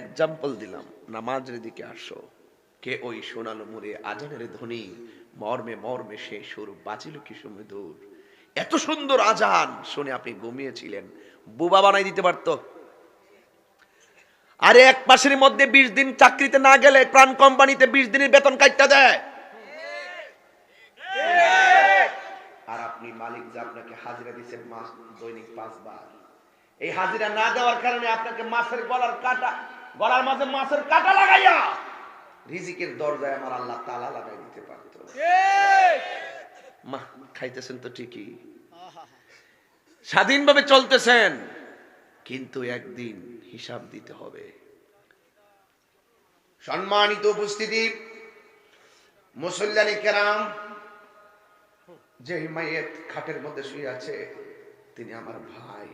Example দিলাম, নামাজের দিকে আসো। কে ওই সোনালো মুড়ে আজানের ধ্বনি, মর্মে মর্মে সে সুর বাজিল কি সুমধুর এত সুন্দর আজান শুনে আপনি ঘুমিয়েছিলেন, বুবা বানাই দিতে পারতো। আরে এক মাসের মধ্যে বিশ দিন চাকরিতে না গেলে প্রাণ কোম্পানিতে বিশ দিনের বেতন কাটটা দেয়। আর আপনি মালিক যে আপনাকে হাজিরা দিচ্ছেন মাস দৈনিক পাঁচবার। এই হাজিরা না দেওয়ার কারণে আপনাকে মাছের গলার কাটা গলার মাঝে মাছের কাটা লাগাইয়া। রিজিকের দরজায় আমার আল্লাহ তালা লাগাই দিতে পারতো। মা খাইতেছেন তো ঠিকই। স্বাধীনভাবে চলতেছেন কিন্তু একদিন হিসাব দিতে হবে। সম্মানিত উপস্থিতি মুসল্লানি কেরাম যে মাইয়ের খাটের মধ্যে শুয়ে আছে তিনি আমার ভাই।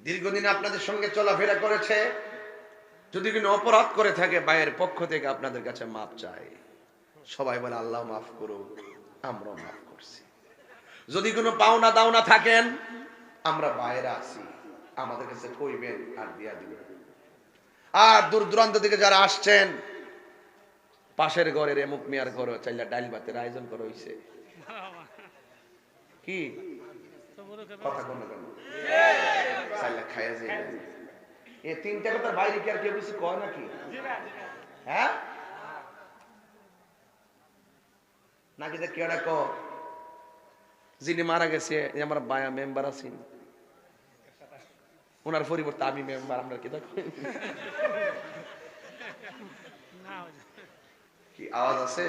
দীর্ঘদিন আপনাদের সঙ্গে চলাফেরা করেছে যদি কোনো অপরাধ করে থাকে ভাইয়ের পক্ষ থেকে আপনাদের কাছে মাপ চাই। সবাই বলে আল্লাহ মাফ করুক আমরাও মাফ করছি। যদি কোনো পাওনা দাওনা থাকেন আমরা বাইরে আছি আমাদের কাছে কইবেন আর দিয়া দিবেন। আর দূর দূরান্ত থেকে যারা আসছেন পাশের ঘরের এমুক মিয়ার ঘর চাইলা ডাইল ভাতের আয়োজন করা হয়েছে কি? কথা কোন? কেন চাইলা খাইয়া যাই এ তিনটা কথার বাইরে কি আর কেউ কিছু কয় নাকি? হ্যাঁ? নাকি কেউ না ক যিনি মারা গেছে আমার বায়া মেম্বার আছেন। ওনার পরিবর্তে আমি মেম্বার আমরা কি কি আওয়াজ আছে?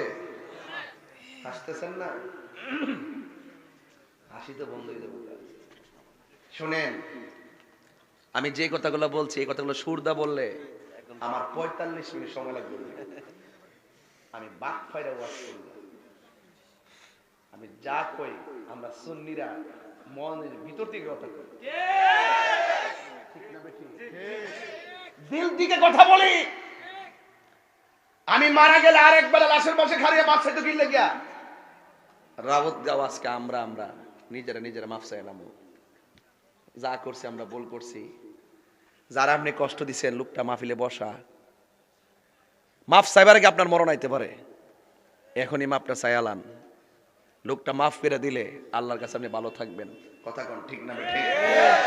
হাসতেছেন না? হাসি তো বন্ধই দেবো। শোনেন আমি যে কথাগুলো বলছি, এই কথাগুলো সুরদা বললে আমার পঁয়তাল্লিশ মিনিট সময় লাগবে। আমি বাক ফাইরা ওয়াশ করলাম আমি যা কই আমরা সুন্নিরা মনের ভিতর থেকে কথা দিল থেকে কথা বলি। আমি মারা গেলে আরেকবার লাশের পাশে খারিয়ে মাছ খাইতে গিয়া রাবত গাও আমরা আমরা নিজেরা নিজেরা মাফ চাইলাম। যা করছি আমরা বল করছি। যারা আপনি কষ্ট দিচ্ছেন লোকটা মাহফিলে বসা। মাফ চাইবার আগে আপনার মরণ আইতে পারে। এখনই মাপটা আলান লোকটা মাফ করে দিলে আল্লাহর কাছে আপনি ভালো থাকবেন। কথা কন, ঠিক না, ঠিক?